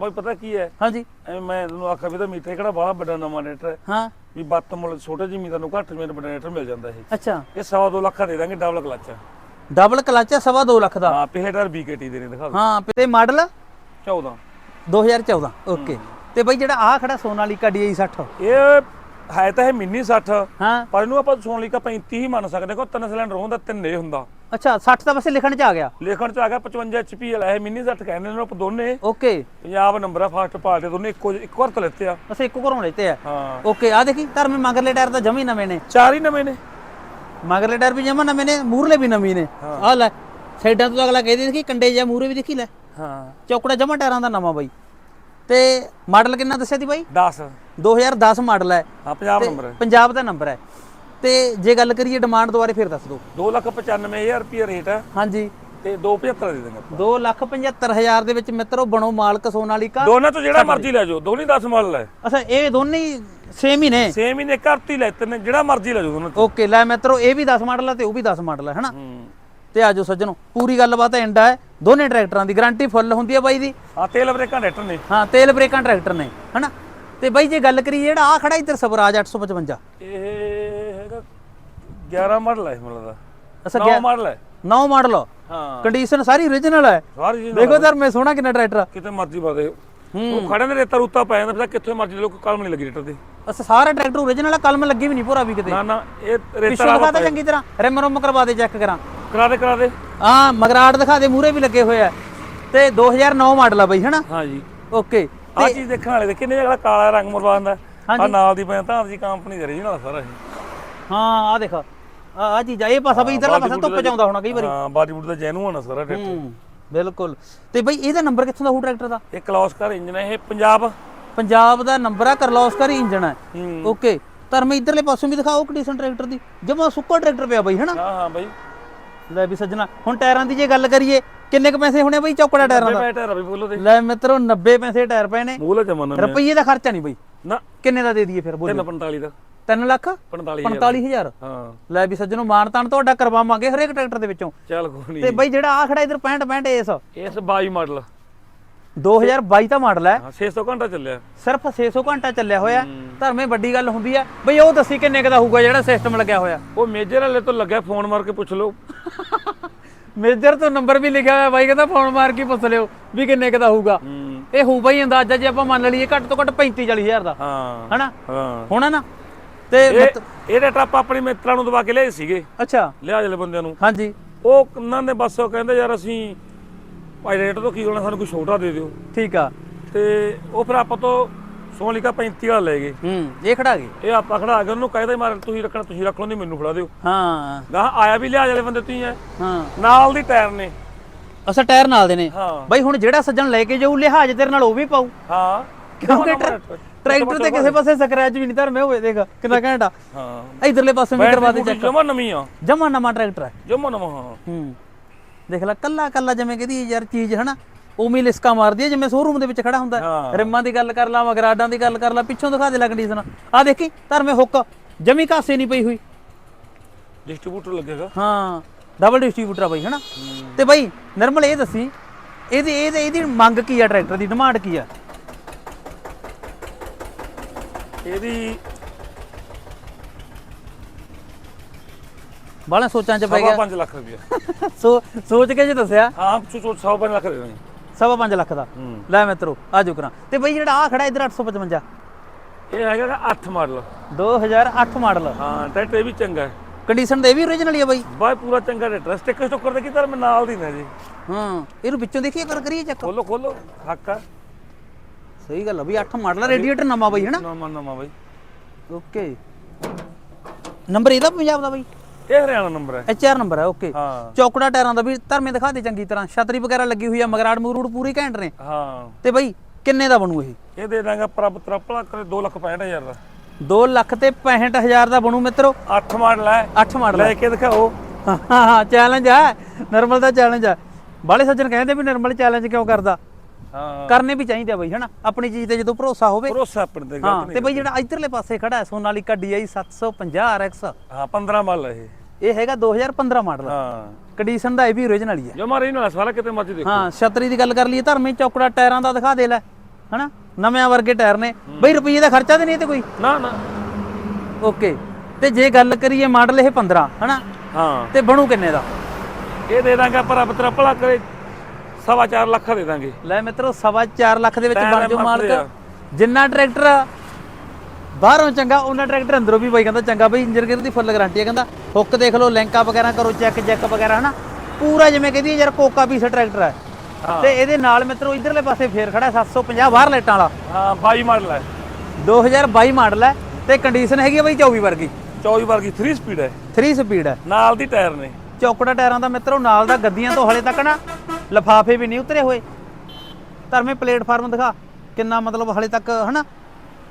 Speaker 1: ਬਾਈ ਪਤਾ ਕੀ ਹੈ?
Speaker 2: ਹਾਂਜੀ।
Speaker 1: ਐਵੇਂ ਮੈਂ ਤੁਹਾਨੂੰ ਆਖਿਆ ਵੀ ਤਾਂ ਮੀਟਰ ਕਿਹੜਾ ਬਾਹਲਾ ਵੱਡਾ ਨਵਾਂ ਰੇਟਰ ਹੈ।
Speaker 2: ਹਾਂ।
Speaker 1: ਵੀ ਬੱਤ ਮੁੱਲ ਛੋਟੇ ਜ਼ਮੀਨਦਾਰ ਨੂੰ ਘੱਟ ਮੇਰੇ ਵੱਡਾ ਰੇਟਰ ਮਿਲ ਜਾਂਦਾ ਇਹ।
Speaker 2: ਅੱਛਾ।
Speaker 1: ਇਹ ਸਵਾ ਦੋ ਲੱਖ ਦਾ ਦੇ ਦਾਂਗੇ ਡਬਲ ਕਲਚ
Speaker 2: ਡਬਲ ਕਲਚ ਹੈ ਸਵਾ 2 ਲੱਖ ਦਾ।
Speaker 1: ਹਾਂ ਪਿਛਲੇ ਟਾਇਰ ਬੀਕੇਟੀ ਦੇ ਨੇ ਦਿਖਾ
Speaker 2: ਹਾਂ ਤੇ ਮਾਡਲ
Speaker 1: 14
Speaker 2: 2014 ਓਕੇ। ਤੇ ਬਈ ਜਿਹੜਾ ਆਹ ਖੜਾ ਸੋਨਾਲੀਕਾ DI 60
Speaker 1: ਇਹ ਹੈ ਤਾਂ ਇਹ ਮਿੰਨੀ 60
Speaker 2: ਹਾਂ।
Speaker 1: ਪਰ ਇਹਨੂੰ ਆਪਾਂ ਸੋਨਲੀਕਾ 35 ਹੀ ਮੰਨ ਸਕਦੇ ਕੋ ਤਿੰਨ ਸਿਲੰਡਰ ਹੁੰਦਾ ਤਿੰਨ ਇਹ ਹੁੰਦਾ।
Speaker 2: ਅੱਛਾ 60 ਤਾਂ ਵੈਸੇ ਲਿਖਣ ਚ ਆ ਗਿਆ।
Speaker 1: ਲਿਖਣ ਚ ਆ ਗਿਆ 55 HP ਵਾਲਾ ਇਹ ਮਿੰਨੀ 60 ਕਹਿੰਦੇ ਨੇ ਉਹ ਦੋਨੇ।
Speaker 2: ਓਕੇ।
Speaker 1: ਪੰਜਾਬ ਨੰਬਰ ਆ ਫਾਸਟ ਪਾਰਟੀ ਦੋਨੇ ਇੱਕੋ ਇੱਕੋ ਵਾਰ ਤੋਂ ਲੈਤੇ ਆ।
Speaker 2: ਅਸੀਂ ਇੱਕੋ ਘਰੋਂ ਲੈਤੇ ਆ।
Speaker 1: ਹਾਂ।
Speaker 2: ਓਕੇ ਆ ਦੇਖੀ ਧਰਮੇ ਮਗਰਲੇ ਟਾਇਰ ਤਾਂ ਜਮੀ ਨਵੇਂ ਨੇ।
Speaker 1: ਚਾਰ ਹੀ ਨਵੇਂ ਨੇ।
Speaker 2: ਮਗਰਲੇ ਟਾਇਰ ਵੀ ਜਮਾ ਨਵੇਂ ਨੇ ਮੂਰਲੇ ਵੀ ਨਵੇਂ ਨੇ। ਆ ਲੈ ਸਾਈਡਾਂ ਤੋਂ ਅਗਲਾ ਕਹਿੰਦੇ ਦੇਖੀ ਕੰਡੇ ਜਾਂ ਮੂਰੇ ਵੀ ਦੇਖੀ ਲੈ।
Speaker 1: ਹਾਂ।
Speaker 2: ਚੌਕੜਾ ਜਮਾ ਟਾਇਰਾਂ ਦਾ ਨਵਾਂ ਬਾਈ। ਤੇ ਮਾਡਲ ਕਿੰਨਾ ਦੱਸਿਆ ਦੀ ਬਾਈ?
Speaker 1: 10
Speaker 2: 2010 ਮਾਡਲ ਹੈ।
Speaker 1: ਹਾਂ ਪੰਜਾਬ ਨੰਬਰ ਹੈ।
Speaker 2: ਪੰਜਾਬ ਦਾ ਨੰਬਰ ਹੈ। ਤੇ ਜੇ ਗੱਲ ਕਰੀਏ ਡਿਮਾਂਡ ਦੁਬਾਰੇ ਫਿਰ ਦੱਸ ਦਿਓ।
Speaker 1: 295000 ਰੁਪਏ ਰੇਟ ਹੈ।
Speaker 2: ਹਾਂਜੀ।
Speaker 1: ਤੇ 275 ਦੇ ਆਪਾਂ।
Speaker 2: 275000 ਦੇ ਵਿੱਚ ਮਿੱਤਰੋ ਬਣੋ ਮਾਲਕ ਸੋਨਾਲੀਕਾ
Speaker 1: ਦੋਨਾਂ ਤੋਂ ਜਿਹੜਾ ਮਰਜ਼ੀ ਲੈ ਜਾਓ ਦੋਨੇ 10 ਮਾਡਲ ਹੈ।
Speaker 2: ਅੱਛਾ ਇਹ ਦੋਨੇ ਹੀ ਸੇਮ ਹੀ ਨੇ
Speaker 1: ਸੇਮ ਹੀ ਨੇ ਕਰਤੀ ਜਿਹੜਾ ਮਰਜ਼ੀ ਲੈ ਜਾਓ ਦੋਨਾਂ ਤੋਂ।
Speaker 2: ਓਕੇ ਲੈ ਮਿੱਤਰੋ ਇਹ ਵੀ 10 ਮਾਡਲ ਹੈ ਤੇ ਉਹ ਵੀ 10 ਮਾਡਲ ਹੈ ਹਨਾ?
Speaker 1: ਹੂੰ।
Speaker 2: ਤੇ ਆਜੋ ਸੱਜਣੋ ਪੂਰੀ ਗੱਲਬਾਤ ਐਂਡ ਹੈ ਦੋਨੇ ਟਰੈਕਟਰਾਂ ਦੀ ਗਾਰੰਟੀ ਫੁੱਲ ਹੁੰਦੀ ਹੈ ਬਾਈ ਦੀ।
Speaker 1: ਆ ਤੇਲ ਬ੍ਰੇਕਾਂ ਰੇਟਰ ਨੇ।
Speaker 2: ਹਾਂ ਤੇਲ ਬ੍ਰੇਕਾਂ ਟਰੈਕਟਰ ਨੇ ਹਨਾ? ਤੇ ਬਾਈ ਜੇ ਗੱਲ ਕਰੀਏ ਜਿਹੜਾ ਆ ਖੜਾ ਇੱਧਰ ਸਵਰਾਜ 855
Speaker 1: ਇਹ ਹੈਗਾ 11 ਮਾਡਲ ਹੈ ਮੈਨੂੰ ਲੱਗਦਾ।
Speaker 2: ਅੱਛਾ
Speaker 1: 9 ਮਾਡਲ ਹੈ
Speaker 2: 9 ਮਾਡਲ
Speaker 1: ਹਾਂ।
Speaker 2: ਕੰਡੀਸ਼ਨ ਸਾਰੀ origignal ਹੈ
Speaker 1: ਸਾਰੀ
Speaker 2: ਦੇਖੋ ਧਰਮੇ ਸੋਹਣਾ ਕਿੰਨਾ ਟਰੈਕਟਰ
Speaker 1: ਕਿਤੇ ਮਰਜ਼ੀ ਬਾਦੇ ਉਹ ਖੜੇ ਨੇ ਰੇਤਾ ਰੂਤਾ ਪੈ ਜਾਂਦਾ ਫਿਰ ਕਿੱਥੇ ਮਰਜ਼ੀ ਲੋਕ ਕਲਮ ਨਹੀਂ ਲੱਗੀ ਰੇਟਰ ਤੇ
Speaker 2: ਅਸ ਸਾਰਾ ਟਰੈਕਟਰ ਓਰੀਜਨਲ ਆ ਕਲਮ ਲੱਗੀ ਵੀ ਨਹੀਂ ਭੋਰਾ ਵੀ ਕਿਤੇ
Speaker 1: ਨਾ ਨਾ ਇਹ ਰੇਤਾ
Speaker 2: ਪਿੱਛੋਂ ਦਿਖਾ ਦੇ ਚੰਗੀ ਤਰ੍ਹਾਂ ਰਿਮ ਰੁਮ ਕਰਵਾ ਦੇ ਚੈੱਕ ਕਰਾਂ।
Speaker 1: ਕਰਾ ਦੇ ਕਰਾ ਦੇ।
Speaker 2: ਹਾਂ ਮਗਰਾਟ ਦਿਖਾ ਦੇ ਮੂਰੇ ਵੀ ਲੱਗੇ ਹੋਏ ਆ। ਤੇ 2009 ਮਾਡਲ ਆ ਬਈ ਹਨਾ?
Speaker 1: ਹਾਂ ਜੀ
Speaker 2: ਓਕੇ
Speaker 1: ਆ ਚੀਜ਼ ਦੇਖਣ ਵਾਲੇ ਦੇ ਕਿੰਨੇ ਅਗਲਾ ਕਾਲਾ ਰੰਗ ਮਰਵਾ ਦਿੰਦਾ। ਆ
Speaker 2: ਹਾਂਜੀ।
Speaker 1: ਨਾਲ ਦੀ ਪੈ ਤਾਂ ਜੀ ਕੰਪਨੀ ਦੇ ਰਹੀ ਨਾਲ ਸਾਰਾ ਇਹ।
Speaker 2: ਹਾਂ ਆ ਦੇਖ। ਆ ਆ ਚੀਜ਼ ਆ ਇਹ ਪਾਸਾ ਬਈ ਇਧਰਲਾ ਪਾਸਾ ਧੁੱਪ ਚ ਆਉਂਦਾ ਹੋਣਾ ਕਈ ਵਾਰੀ।
Speaker 1: ਹਾਂ ਬਾਡੀਵੁੱਡ ਦਾ ਜੈਨੂਅਨ ਆ ਸਾਰਾ ਟਰੈਕਟਰ।
Speaker 2: ਹੂੰ ਬਿਲਕੁਲ। ਤੇ ਬਈ ਇਹਦਾ ਨੰਬਰ ਕਿੱਥੋਂ ਦਾ ਹੋਊ ਟਰੈਕਟਰ ਦਾ?
Speaker 1: ਇਹ ਕਲੌਸਕਰ ਇੰਜਨ ਹੈ ਇਹ ਪੰਜਾਬ।
Speaker 2: ਪੰਜਾਬ ਦਾ ਨੰਬਰ ਆ ਕਰਲੋਸਕਰ ਇੰਜਨ ਹੈ। ਓਕੇ ਧਰਮ ਇਧਰਲੇ ਪਾਸੋਂ ਵੀ ਦਿਖਾਓ ਕੰਡੀਸ਼ਨ ਟਰੈਕਟਰ ਦੀ। ਜਮਾ ਸੁੱਕਾ ਟਰੈਕਟਰ ਪਿਆ ਬਈ ਹਨਾ?
Speaker 1: ਹਾਂ ਹਾਂ ਬਾਈ।
Speaker 2: ਲੈ ਵੀ ਸੱਜਣਾ ਹੁਣ ਟਾਇਰਾਂ ਦੀ ਜੇ ਗੱਲ ਕਰੀਏ ਕਿੰਨੇ ਕ ਪੈਸੇ ਹੋਣੇ ਬਈ ਚੌਕੜਾ ਟਾਇਰਾਂ ਦਾ?
Speaker 1: ਬੋਲੋ ਤੇ
Speaker 2: ਲੈ ਮਿੱਤਰੋ 90 ਪੈਸੇ ਟਾਇਰ ਪਏ ਨੇ।
Speaker 1: ਮੂਲ ਜਮਾਨਾ
Speaker 2: ਰੁਪਈਏ ਦਾ ਖਰਚਾ ਨਹੀਂ ਬਈ।
Speaker 1: ਨਾ।
Speaker 2: ਕਿੰਨੇ ਦਾ ਦੇ ਦਈਏ ਫਿਰ ਬੋਲੋ
Speaker 1: 345 ਦਾ।
Speaker 2: 3 ਲੱਖ?
Speaker 1: 45
Speaker 2: 45000
Speaker 1: ਹਾਂ।
Speaker 2: ਲੈ ਵੀ ਸੱਜਣੋ ਮਾਨ ਤਾਨ ਤੁਹਾਡਾ ਕਰਵਾਵਾਂਗੇ ਹਰੇਕ ਟਰੈਕਟਰ ਦੇ ਵਿੱਚੋਂ।
Speaker 1: ਚੱਲ ਕੋਈ
Speaker 2: ਤੇ
Speaker 1: ਨਹੀਂ।
Speaker 2: ਬਈ ਜਿਹੜਾ ਆ ਖੜਾ ਇਧਰ 65 65 ਇਸ
Speaker 1: ਇਸ 22 ਮਾਡਲ।
Speaker 2: 2022 ਦਾ ਮਾਡਲ ਹੈ।
Speaker 1: ਹਾਂ 600 ਘੰਟਾ ਚੱਲਿਆ।
Speaker 2: ਸਿਰਫ 600 ਘੰਟਾ ਚੱਲਿਆ ਹੋਇਆ। ਧਰਮੇ ਵੱਡੀ ਗੱਲ ਹੁੰਦੀ ਆ ਬਈ ਉਹ ਦੱਸੀ ਕਿੰਨੇ ਕ ਦਾ ਹੋਊਗਾ ਜਿਹੜਾ ਸਿਸਟਮ ਲੱਗਿਆ ਹੋਇਆ।
Speaker 1: ਉਹ ਮੇਜਰ ਵਾਲੇ ਤੋਂ ਲੱਗਿਆ ਫੋਨ ਮਾਰ ਕੇ ਪੁੱਛ ਲਓ।
Speaker 2: ਮੇਜਰ ਤੋਂ ਨੰਬਰ ਵੀ ਲਿਖਿਆ ਹੋਇਆ ਬਾਈ ਕਹਿੰਦਾ ਫੋਨ ਮਾਰ ਕੇ ਪੁੱਛ ਲਿਓ ਵੀ ਕਿੰਨੇ ਕ ਦਾ ਹੋਊਗਾ। ਇਹ ਹੋਊ ਬਈ ਅੰਦਾਜ਼ਾ ਜੇ ਆਪਾਂ ਮੰਨ ਲਈਏ ਘੱਟ ਤੋਂ ਘੱਟ 35 40000 ਦਾ।
Speaker 1: ਹਾਂ।
Speaker 2: ਹਨਾ?
Speaker 1: ਹਾਂ।
Speaker 2: ਹੋਣਾ ਨਾ? ਤੇ
Speaker 1: ਇਹ
Speaker 2: ਮਤ-
Speaker 1: ਇਹ ਰੇਟ ਆਪਾਂ ਆਪਣੇ ਮਿੱਤਰਾਂ ਨੂੰ ਦਵਾ ਕੇ ਲਿਆਏ ਸੀਗੇ।
Speaker 2: ਅੱਛਾ।
Speaker 1: ਲਿਆ ਜਲੇ ਬੰਦਿਆਂ ਨੂੰ।
Speaker 2: ਹਾਂਜੀ।
Speaker 1: ਉਹ ਉਹਨਾਂ ਦੇ ਬਸ ਉਹ ਕਹਿੰਦੇ ਯਾਰ ਅਸੀਂ ਭਾਈ ਰੇਟ ਤੋਂ ਕੀ ਹੋਣਾ ਸਾਨੂੰ ਕੋਈ ਛੋਟਾ ਦੇ ਦਿਓ।
Speaker 2: ਠੀਕ ਆ।
Speaker 1: ਤੇ ਉਹ ਫਿਰ ਆਪਾਂ ਤੋਂ ਸੋਨਿਕਾ 35 ਵਾਲਾ ਲੈ ਗਏ।
Speaker 2: ਹੂੰ ਇਹ ਖੜਾ ਗਏ
Speaker 1: ਇਹ ਆਪਾਂ ਖੜਾ ਕੇ ਉਹਨੂੰ ਕਹਿੰਦੇ ਮਾਰ ਤੁਸੀਂ ਰੱਖਣਾ ਤੁਸੀਂ ਰੱਖ ਲਓ ਨਹੀਂ ਮੈਨੂੰ ਫੜਾ ਦਿਓ।
Speaker 2: ਹਾਂ।
Speaker 1: ਗਾਹ ਆਇਆ ਵੀ ਲਿਆ ਜਲੇ ਬੰਦੇ ਤੁਸੀਂ ਐ।
Speaker 2: ਹਾਂ।
Speaker 1: ਨਾਲ ਦੀ ਟਾਇਰ ਨੇ।
Speaker 2: ਅਸਾ ਟਾਇਰ ਨਾਲ ਦੇ ਨੇ।
Speaker 1: ਹਾਂ।
Speaker 2: ਬਾਈ ਹੁਣ ਜਿਹੜਾ ਸੱਜਣ ਲੈ ਕੇ ਜਾਊ ਲਿਹਾਜ਼ ਤੇਰੇ ਨਾਲ ਉਹ ਵੀ ਪਾਊ।
Speaker 1: ਹਾਂ।
Speaker 2: ਕਿਉਂਕਿ ਟਰੈਕਟਰ ਤੇ ਕਿਸੇ ਪਾਸੇ ਸਕ੍ਰੈਚ ਵੀ ਨਹੀਂ ਧਰਮੇ ਹੋਵੇ ਦੇਖ ਕਿੰਨਾ ਘੈਂਟਾ
Speaker 1: ਹਾਂ।
Speaker 2: ਇਧਰਲੇ ਪਾਸੇ ਵੀ ਕਰਵਾ ਦੇ
Speaker 1: ਬੈਟਰੀ ਜਮਾ ਨਵੀਂ ਆ।
Speaker 2: ਜਮਾ ਨਵਾਂ ਟਰੈਕਟਰ ਹੈ
Speaker 1: ਜਮਾ ਨਵਾਂ ਹਾਂ।
Speaker 2: ਹੂੰ। ਦੇਖ ਲੈ ਕੱਲਾ ਕੱਲਾ ਜਿਵੇਂ ਕਹਦੀ ਯਾਰ ਚੀਜ਼ ਹਨਾ? ਉਵੇਂ ਲਿਸਕਾ ਮਾਰਦੀ ਹੈ ਜਿਵੇਂ ਸ਼ੋਰੂਮ ਦੇ ਵਿੱਚ ਖੜਾ ਹੁੰਦਾ। ਰਿਮਾਂ ਦੀ ਗੱਲ ਕਰ ਲਾ ਮਗਰਾਡਾਂ ਦੀ ਗੱਲ ਕਰ ਲਾ ਪਿੱਛੋਂ ਦਿਖਾ ਦੇ ਲੈ ਕੰਡੀਸ਼ਨ। ਆ ਦੇਖੀ ਧਰਮੇ ਹੁੱਕ। ਜਮੀ ਕਾਸੇ ਨਹੀਂ ਪਈ ਹੋਈ।
Speaker 1: ਡਿਸਟ੍ਰੀਬਿਊਟਰ ਲੱਗੇਗਾ।
Speaker 2: ਹਾਂ ਡਬਲ ਡਿਸਟ੍ਰੀਬਿਊਟਰ ਆ ਬਾਈ ਹਨਾ? ਤੇ ਬਾਈ ਨਰਮਲ ਇਹ ਦੱਸੀ ਇਹਦੀ ਇਹਦੀ ਇਹਦੀ ਮੰਗ ਕੀ ਆ ਟਰੈਕਟਰ ਦੀ ਡਿਮਾਂਡ ਕੀ ਆ?
Speaker 1: ਇਹਦੀ
Speaker 2: ਬਾਲਾ ਸੋਚਾਂ ਚ ਪੈ
Speaker 1: ਸਵਾ
Speaker 2: ਗਿਆ।
Speaker 1: 5 ਲੱਖ ਰੁਪਇਆ।
Speaker 2: ਸੋ ਸੋਚ ਕੇ ਜੇ ਦੱਸਿਆ।
Speaker 1: ਹਾਂ ਸੋ ਸਵਾ 5 ਲੱਖ ਦੇਣੇ
Speaker 2: ਸਵਾ 5 ਲੱਖ ਦਾ।
Speaker 1: ਹੂੰ।
Speaker 2: ਲੈ ਮਿੱਤਰੋ ਆ ਜੋ ਕਰਾਂ। ਤੇ ਬਾਈ ਜਿਹੜਾ ਆ ਖੜਾ ਇਧਰ 855
Speaker 1: ਇਹ ਹੈਗਾ 8 ਮਾਡਲ।
Speaker 2: 2008 ਮਾਡਲ।
Speaker 1: ਹਾਂ ਟਰੈਕਟਰ ਇਹ ਵੀ ਚੰਗਾ ਹੈ।
Speaker 2: ਕੰਡੀਸ਼ਨ ਤੇ ਇਹ ਵੀ ਓਰੀਜਨਲ ਹੀ ਆ ਬਾਈ।
Speaker 1: ਬਾਈ ਪੂਰਾ ਚੰਗਾ ਟਰੈਕਟਰ ਸਟicker ਸਟੋਕਰ ਦੇ ਕਿਧਰ ਮੈਂ ਨਾਲ ਦੀ ਨਾ ਜੀ।
Speaker 2: ਹਾਂ ਇਹਨੂੰ ਵਿੱਚੋਂ ਦੇਖੀਏ ਕਰ ਕਰੀਏ ਚੈੱਕ
Speaker 1: ਖੋਲੋ ਖੋਲੋ। ਹੱਕ ਆ।
Speaker 2: ਸਹੀ ਗੱਲ ਆ ਬਈ 8 ਮਾਡਲ ਰੇਡੀਏਟਰ ਨਵਾਂ ਬਾਈ ਹਨਾ?
Speaker 1: ਨਵਾਂ ਨਵਾਂ ਬਾਈ।
Speaker 2: ਓਕੇ। ਨੰਬਰ ਇਹਦਾ ਪੰਜਾਬ ਦਾ ਬਾਈ?
Speaker 1: ਇਹ ਹਰਿਆਣਾ ਨੰਬਰ ਹੈ।
Speaker 2: ਐਚਆਰ ਨੰਬਰ ਹੈ ਓਕੇ।
Speaker 1: ਹਾਂ।
Speaker 2: ਚੌਕੜਾ ਟਾਇਰਾਂ ਦਾ ਵੀ ਧਰਮੇ ਦਿਖਾ ਦੇ ਚੰਗੀ ਤਰ੍ਹਾਂ। ਛਤਰੀ ਵਗੈਰਾ ਲੱਗੀ ਹੋਈ ਆ ਮਗਰਾੜ ਮਗਰੂੜ ਪੂਰੀ ਘੈਂਟ ਨੇ।
Speaker 1: ਹਾਂ।
Speaker 2: ਤੇ ਬਾਈ ਕਿੰਨੇ ਦਾ ਬਣੂ ਇਹ?
Speaker 1: ਇਹ ਦੇ ਦਾਂਗਾ ਪ੍ਰਭ ਤਰਪਲਾ ਕਰੇ 2 ਲੱਖ 65000 ਦਾ।
Speaker 2: 2 ਲੱਖ ਤੇ 65000 ਦਾ ਬਣੂ ਮਿੱਤਰੋ।
Speaker 1: 8 ਮਾਡਲ ਹੈ।
Speaker 2: 8 ਮਾਡਲ
Speaker 1: ਲੈ ਕੇ ਦਿਖਾਓ।
Speaker 2: ਹਾਂ ਹਾਂ ਚੈਲੰਜ ਆ। ਨਰਮਲ ਦਾ ਚੈਲੰਜ ਆ। ਬਾਲੇ ਸੱਜਣ ਕਹਿੰਦੇ ਵੀ ਨਰਮਲ ਚੈਲੰਜ ਕਿਉਂ ਕਰਦਾ?
Speaker 1: ਹਾਂ।
Speaker 2: ਕਰਨੇ ਵੀ ਚਾਹੀਦੇ ਆ ਬਈ ਹਨਾ? ਆਪਣੀ ਚੀਜ਼ ਤੇ ਜਦੋਂ ਭਰੋਸਾ ਹੋਵੇ।
Speaker 1: ਭਰੋਸਾ ਆਪਣੇ ਤੇ
Speaker 2: ਹਾਂ
Speaker 1: ਗਲਤ
Speaker 2: ਤੇ ਬਈ ਜਿਹੜਾ ਇਧਰਲੇ ਪਾਸੇ ਖੜਾ ਹੈ ਸੋਨਾਲੀਕਾ DI 750 RX
Speaker 1: ਹਾਂ 15 ਮਾਡਲ ਹੈ ਇਹ।
Speaker 2: ਇਹ ਹੈਗਾ 2015 ਮਾਡਲ।
Speaker 1: ਹਾਂ।
Speaker 2: ਕੰਡੀਸ਼ਨ ਦਾ ਇਹ ਵੀ ਓਰੀਜਨਲ ਹੀ ਹੈ।
Speaker 1: ਜੋ ਮਾਰੇ ਇਹਨਾਂ ਸਾਰਾ ਕਿਤੇ ਮਰਜ਼ੀ ਦੇਖੋ।
Speaker 2: ਹਾਂ ਛਤਰੀ ਦੀ ਗੱਲ ਕਰ ਲਈਏ ਧਰਮੇ ਚੌਕੜਾ ਟਾਇਰਾਂ ਦਾ ਦਿਖਾ ਦੇ ਲੈ ਹਨਾ? ਨਵੇਂ ਵਰਗੇ ਟਾਇਰ ਨੇ। ਬਈ ਰੁਪਈਏ ਦਾ ਖਰਚਾ ਤੇ ਨਹੀਂ ਤੇ ਕੋਈ?
Speaker 1: ਨਾ ਨਾ।
Speaker 2: ਓਕੇ ਤੇ ਜੇ ਗੱਲ ਕਰੀਏ ਮਾਡਲ ਇਹ 15 ਹਨਾ?
Speaker 1: ਹਾਂ।
Speaker 2: ਤੇ ਬਣੂ ਕਿੰਨੇ ਦਾ?
Speaker 1: ਇਹ ਦੇ ਦਾਂਗਾ ਪ੍ਰਭ ਤਰਪਲਾ ਕਰੇ। ਸਵਾ ਚਾਰ ਲੱਖ ਦੇ ਦਾਂਗੇ।
Speaker 2: ਲੈ ਮਿੱਤਰੋ ਸਵਾ 4 ਲੱਖ ਦੇ ਵਿੱਚ ਬਣ ਜਾਓ। ਮਾਲਕ। ਜਿੰਨਾ ਟਰੈਕਟਰ ਬਾਹਰੋਂ ਚੰਗਾ ਉਹਨਾਂ ਟਰੈਕਟਰ ਅੰਦਰੋਂ ਵੀ ਬਾਈ ਕਹਿੰਦਾ ਚੰਗਾ ਬਈ ਇੰਜਨ ਗੇਅਰ ਦੀ ਫੁੱਲ ਗਾਰੰਟੀ ਹੈ ਕਹਿੰਦਾ। ਹੁੱਕ ਦੇਖ ਲਓ ਲਿੰਕਾਂ ਵਗੈਰਾ ਕਰੋ ਚੈੱਕ ਜੈਕ ਵਗੈਰਾ ਹਨਾ? ਪੂਰਾ ਜਿਵੇਂ ਕਹਿੰਦੀ ਯਾਰ ਕੋਕਾ ਪੀਸ ਟਰੈਕਟਰ ਹੈ। ਤੇ ਇਹਦੇ ਨਾਲ ਮਿੱਤਰੋ ਇਧਰਲੇ ਪਾਸੇ ਫੇਰ ਖੜਾ 750 ਬਾਹਰ ਲਾਈਟਾਂ ਵਾਲਾ।
Speaker 1: ਹਾਂ 22 ਮਾਡਲ ਹੈ।
Speaker 2: 2022 ਮਾਡਲ ਹੈ ਤੇ ਕੰਡੀਸ਼ਨ ਹੈਗੀ ਬਈ 24 ਵਰਗੀ।
Speaker 1: 24 ਵਰਗੀ 3 ਸਪੀਡ ਹੈ।
Speaker 2: 3 ਸਪੀਡ ਹੈ।
Speaker 1: ਨਾਲ ਦੀ ਟਾਇਰ ਨੇ।
Speaker 2: ਚੌਕੜਾ ਟਾਇਰਾਂ ਦਾ ਮਿੱਤਰੋ ਨਾਲ ਦਾ ਗੱਦੀਆਂ ਤੋਂ ਹਲੇ ਤੱਕ ਨਾ। ਲਫਾਫੇ ਵੀ ਨਹੀਂ ਉਤਰੇ ਹੋਏ। ਧਰਮੇ ਪਲੇਟਫਾਰਮ ਦਿਖਾ ਕਿੰਨਾ ਮਤਲਬ ਹਲੇ ਤੱਕ ਹਨਾ?